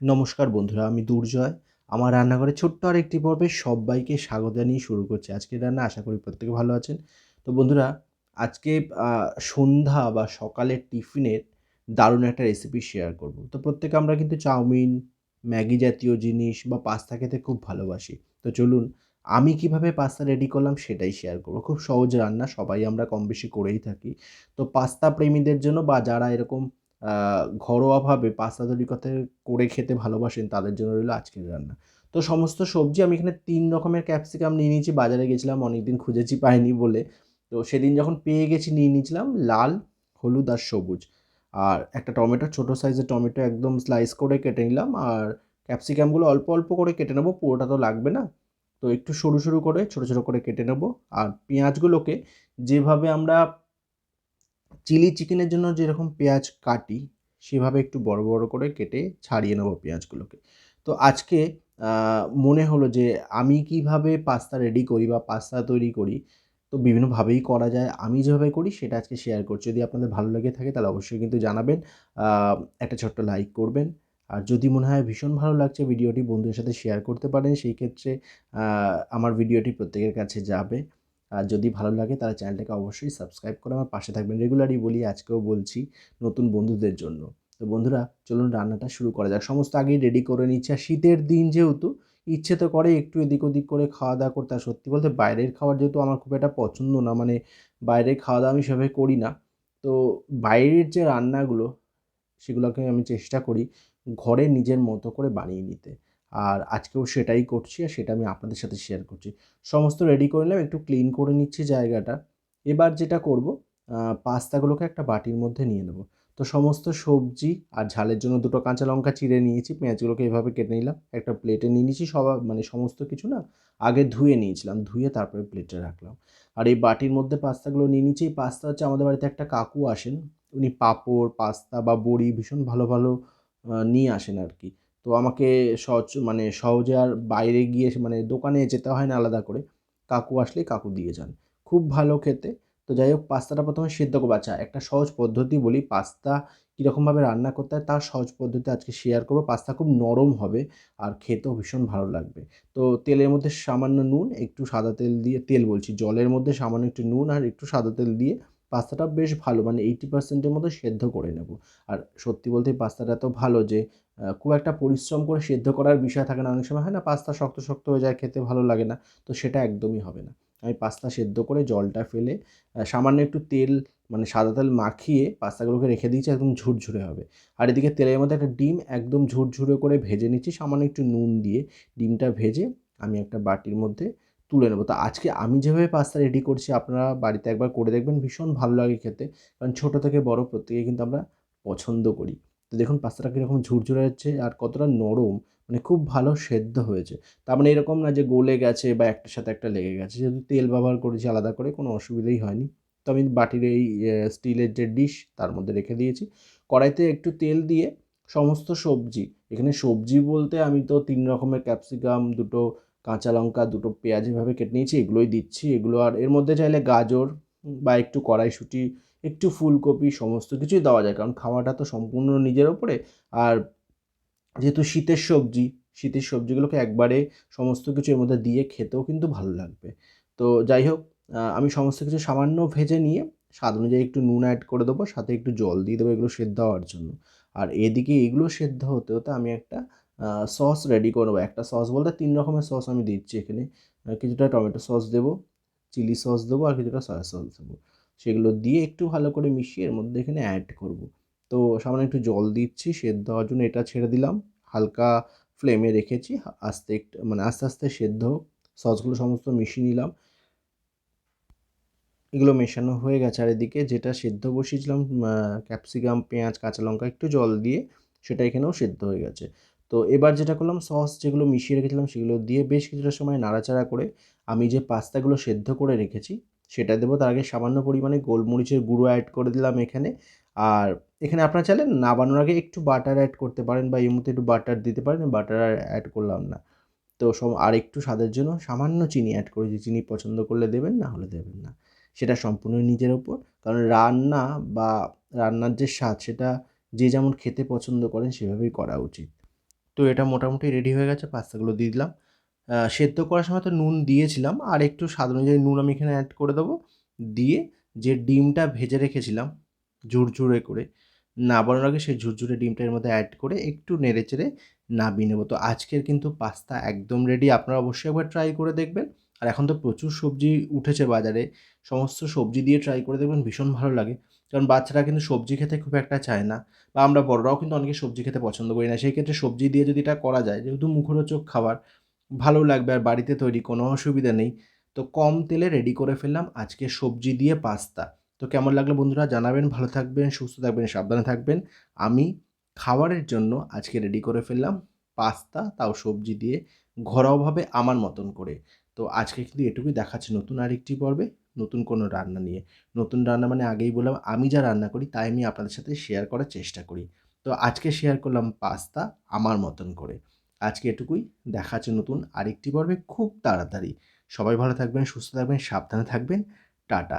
নমস্কার বন্ধুরা, আমি দুর্জয়। আমার রান্নাঘরে ছোট্ট আর একটি পর্বে সবাইকে স্বাগত জানিয়ে শুরু করছি আজকের রান্না। আশা করি প্রত্যেকে ভালো আছেন। তো বন্ধুরা, আজকে সন্ধ্যা বা সকালের টিফিনের দারুণ একটা রেসিপি শেয়ার করব। তো প্রত্যেকে আমরা কিন্তু চাউমিন, ম্যাগি জাতীয় জিনিস বা পাস্তা খেতে খুব ভালোবাসি। তো চলুন, আমি কীভাবে পাস্তা রেডি করলাম সেটাই শেয়ার করব। খুব সহজ রান্না, সবাই আমরা কম বেশি করেই থাকি। তো পাস্তা প্রেমীদের জন্য বা যারা এরকম ঘরোয়াভাবে পাস্তা তৈরি করতে, করে খেতে ভালোবাসেন, তাদের জন্য রইল আজকের রান্না। তো সমস্ত সবজি আমি এখানে তিন রকমের ক্যাপসিকাম নিয়ে নিয়েছি, বাজারে গেছিলাম, অনেকদিন খুঁজেছি পাইনি বলে। তো সেদিন যখন পেয়ে গেছি, নিয়ে নিয়েছিলাম লাল, হলুদ আর সবুজ। আর একটা টমেটো, ছোটো সাইজের টমেটো একদম স্লাইস করে কেটে নিলাম, আর ক্যাপসিকামগুলো অল্প অল্প করে কেটে নেব, পুরোটা তো লাগবে না। তো একটু সরু সরু করে, ছোটো ছোটো করে কেটে নেব। আর পেঁয়াজগুলোকে যেভাবে আমরা চিলি চিকেনের জন্য যেরকম পেঁয়াজ কাটি, সেভাবে একটু বড় বড় করে কেটে ছাড়িয়ে নেব পেঁয়াজগুলোকে। তো আজকে মনে হলো যে আমি কীভাবে পাস্তা রেডি করি বা পাস্তা তৈরি করি, তো বিভিন্নভাবেই করা যায়। আমি যেভাবে করি, সেটা আজকে শেয়ার করছি। যদি আপনাদের ভালো লেগে থাকে, তাহলে অবশ্যই কিন্তু জানাবেন। একটা ছোট্ট লাইক করবেন। আর যদি মনে হয় ভীষণ ভালো লাগছে ভিডিওটি, বন্ধুদের সাথে শেয়ার করতে পারেন, সেই ক্ষেত্রে আমার ভিডিওটি প্রত্যেকের কাছে যাবে। আর যদি ভালো লাগে তাহলে চ্যানেলটাকে অবশ্যই সাবস্ক্রাইব করে আমার পাশে থাকবেন। রেগুলারই বলি, আজকেও বলছি নতুন বন্ধুদের জন্য। তো বন্ধুরা, চলুন রান্নাটা শুরু করা যাক। সমস্ত আগেই রেডি করে নিচ্ছে। আর শীতের দিন যেহেতু, ইচ্ছে তো করে একটু এদিক ওদিক করে খাওয়া দাওয়া করতে। আর সত্যি বলতে বাইরের খাবার যেহেতু আমার খুব একটা পছন্দ না মানে বাইরের খাওয়া দাওয়া আমি সেভাবে করি না। তো বাইরের যে রান্নাগুলো, সেগুলোকে আমি চেষ্টা করি ঘরে নিজের মতো করে বানিয়ে নিতে। আর আজকেও সেটাই করছি আর সেটা আমি আপনাদের সাথে শেয়ার করছি। সমস্ত রেডি করে নিলাম, একটু ক্লিন করে নিচ্ছি জায়গাটা। এবার যেটা করব পাস্তাগুলোকে একটা বাটির মধ্যে নিয়ে নেব। তো সমস্ত সবজি আর ঝালের জন্য দুটো কাঁচা লঙ্কা চিড়ে নিয়েছি, পেঁয়াজগুলোকে এভাবে কেটে নিলাম। একটা প্লেটে নিয়ে নিয়েছি, সব মানে সমস্ত কিছু না, আগে ধুয়ে নিয়েছিলাম, ধুয়ে তারপরে প্লেটে রাখলাম। আর এই বাটির মধ্যে পাস্তাগুলো নিয়ে নিয়েছি। এই পাস্তা হচ্ছে আমাদের বাড়িতে একটা কাকু আসেন, উনি পাঁপড়, পাস্তা বা বড়ি ভীষণ ভালো ভালো নিয়ে আসেন আর কি। তো আমাকে সহজ মানে সহজে আর বাইরে গিয়ে মানে দোকানে যেতে হয় না আলাদা করে। কাকু আসলে কাকু দিয়ে যান। খুব ভালো খেতে। তো যাই হোক, পাস্তাটা প্রথমে সেদ্ধ করব। আচ্ছা একটা সহজ পদ্ধতি বলি। পাস্তা কীরকমভাবে রান্না করতে হয়, তার সহজ পদ্ধতি আজকে শেয়ার করব। পাস্তা খুব নরম হবে আর খেতেও ভীষণ ভালো লাগবে। তো তেলের মধ্যে সামান্য নুন, একটু সাদা তেল দিয়ে, তেল বলছি, জলের মধ্যে সামান্য একটু নুন আর একটু সাদা তেল দিয়ে পাস্তাটা বেশ ভালো মানে এইটি পার্সেন্টের মতো সেদ্ধ করে নেব। আর সত্যি বলতে পাস্তাটা এত ভালো যে খুব একটা পরিশ্রম করে সেদ্ধ করার বিষয় থাকে না। অনেক সময় হয় না পাস্তা শক্ত শক্ত হয়ে যায়, খেতে ভালো লাগে না, তো সেটা একদমই হবে না। আমি পাস্তা সেদ্ধ করে জলটা ফেলে সামান্য একটু তেল মানে সাদা তেল মাখিয়ে পাস্তাগুলোকে রেখে দিয়েছি, একদম ঝুরঝুরে হবে। আর এদিকে তেলের মধ্যে একটা ডিম একদম ঝুরঝুরে করে ভেজে নিচ্ছি, সামান্য একটু নুন দিয়ে ডিমটা ভেজে আমি একটা বাটির মধ্যে তুলে নেব। তো আজকে আমি যেভাবে পাস্তা রেডি করছি আপনারা বাড়িতে একবার করে দেখবেন, ভীষণ ভালো লাগে খেতে। কারণ ছোটো থেকে বড় প্রত্যেকে কিন্তু আমরা পছন্দ করি। তো দেখুন পাস্তাটা কীরকম ঝুরঝুরে হচ্ছে আর কতটা নরম মানে খুব ভালো সেদ্ধ হয়েছে। তার মানে এরকম না যে গলে গেছে বা একটার সাথে একটা লেগে গেছে। যেহেতু তেল ব্যবহার করেছি আলাদা করে, কোনো অসুবিধাই হয়নি। তো আমি বাটির এই স্টিলের যে ডিশ তার মধ্যে রেখে দিয়েছি। কড়াইতে একটু তেল দিয়ে সমস্ত সবজি, এখানে সবজি বলতে আমি তো তিন রকমের ক্যাপসিকাম দুটো কাঁচা লঙ্কা দুটো পেঁয়াজ এভাবে কেটে নিয়েছি, এগুলোই দিচ্ছি। এগুলো আর এর মধ্যে চাইলে গাজর বা একটু কড়াইশুঁটি, একটু ফুলকপি, সমস্ত কিছুই দেওয়া যায়। কারণ খাওয়াটা তো সম্পূর্ণ নিজের ওপরে। আর যেহেতু শীতের সবজি, শীতের সবজিগুলোকে একবারে সমস্ত কিছু এর মধ্যে দিয়ে খেতেও কিন্তু ভালো লাগবে। তো যাই হোক আমি সমস্ত কিছু সামান্য ভেজে নিয়ে স্বাদ অনুযায়ী একটু নুন অ্যাড করে দেবো, সাথে একটু জল দিয়ে দেবো এগুলো সেদ্ধ হওয়ার জন্য। আর এদিকে এগুলো সেদ্ধ হতে হতে আমি একটা সস রেডি করব একটা সস বলতে তিন রকমের সস আমি দিচ্ছি এখানে। কিছুটা টমেটো সস দেবো চিলি সস দেবো আর কিছুটা সয়া সস দেবো। সেগুলো দিয়ে একটু ভালো করে মিশিয়ে এর মধ্যে এখানে অ্যাড করব। তো সামান্য একটু জল দিচ্ছি, সেদ্ধ হওয়ার জন্য এটা ছেড়ে দিলাম। হালকা ফ্লেমে রেখেছি, আস্তে একটু মানে আস্তে আস্তে সেদ্ধ সসগুলো সমস্ত মিশিয়ে নিলাম। এগুলো মেশানো হয়ে গেছে আর এদিকে যেটা সেদ্ধ বসিয়েছিলাম ক্যাপসিকাম পেঁয়াজ, কাঁচা লঙ্কা, একটু জল দিয়ে সেটা এখানেও সেদ্ধ হয়ে গেছে। তো এবার যেটা করলাম, সস যেগুলো মিশিয়ে রেখেছিলাম সেগুলো দিয়ে বেশ কিছুটা সময় নাড়াচাড়া করে আমি যে পাস্তাগুলো সেদ্ধ করে রেখেছি, সেটা দেবো। তার আগে সামান্য পরিমাণে গোলমরিচের গুঁড়ো অ্যাড করে দিলাম এখানে। আর এখানে আপনারা চাইলে নাবানোর আগে একটু বাটার অ্যাড করতে পারেন বা এই মুহূর্তে একটু বাটার দিতে পারেন বাটার আর অ্যাড করলাম না। তো সম, আর একটু স্বাদের জন্য সামান্য চিনি অ্যাড করেছি চিনি পছন্দ করলে দেবেন, না হলে দেবেন না। সেটা সম্পূর্ণ নিজের ওপর কারণ রান্না বা রান্নার যে স্বাদ, সেটা যে যেমন খেতে পছন্দ করেন, সেভাবেই করা উচিত। তো এটা মোটামুটি রেডি হয়ে গেছে পাস্তাগুলো দিয়ে দিলাম। সেদ্ধ করার সময় তো নুন দিয়েছিলাম, আর একটু স্বাদ অনুযায়ী নুন আমি এখানে অ্যাড করে দেবো। দিয়ে যে ডিমটা ভেজে রেখেছিলাম, ঝুরঝুরে করে নাবানোর আগে সেই ঝুরঝুরে ডিমটা এর মধ্যে অ্যাড করে একটু নেড়ে চেড়ে নাবিয়ে নেব। তো আজকের কিন্তু পাস্তা একদম রেডি আপনারা অবশ্যই একবার ট্রাই করে দেখবেন। আর এখন তো প্রচুর সবজি উঠেছে বাজারে, সমস্ত সবজি দিয়ে ট্রাই করে দেখবেন ভীষণ ভালো লাগে। কারণ বাচ্চারা কিন্তু সবজি খেতে খুব একটা চায় না, বা আমরা বড়রাও কিন্তু অনেকে সবজি খেতে পছন্দ করি না। সেই ক্ষেত্রে সবজি দিয়ে যদি এটা করা যায়, যেহেতু মুখরোচক খাবার, ভালো লাগবে আর বাড়িতে তৈরি কোনো অসুবিধা নেই। তো কম তেলে রেডি করে ফেললাম আজকে সবজি দিয়ে পাস্তা। তো কেমন লাগল বন্ধুরা? জানাবেন, ভালো থাকবেন, সুস্থ থাকবেন, সাবধানে থাকবেন। আমি খাবারের জন্য আজকে রেডি করে ফেললাম পাস্তা, তাও সবজি দিয়ে, ঘরোয়াভাবে আমার মতন করে। তো আজকে কিন্তু এটুকুই দেখাচ্ছি নতুন আরেকটি পর্বে, নতুন কোনো রান্না নিয়ে। নতুন রান্না মানে আগেই বললাম, আমি যা রান্না করি তাই আমি আপনাদের সাথে শেয়ার করার চেষ্টা করি। তো আজকে শেয়ার করলাম পাস্তা আমার মতন করে। আজকে এটুকুই দেখাচ্ছে নতুন আরেকটি পর্বে খুব তাড়াতাড়ি। সবাই ভালো থাকবেন, সুস্থ থাকবেন, সাবধানে থাকবেন। টাটা।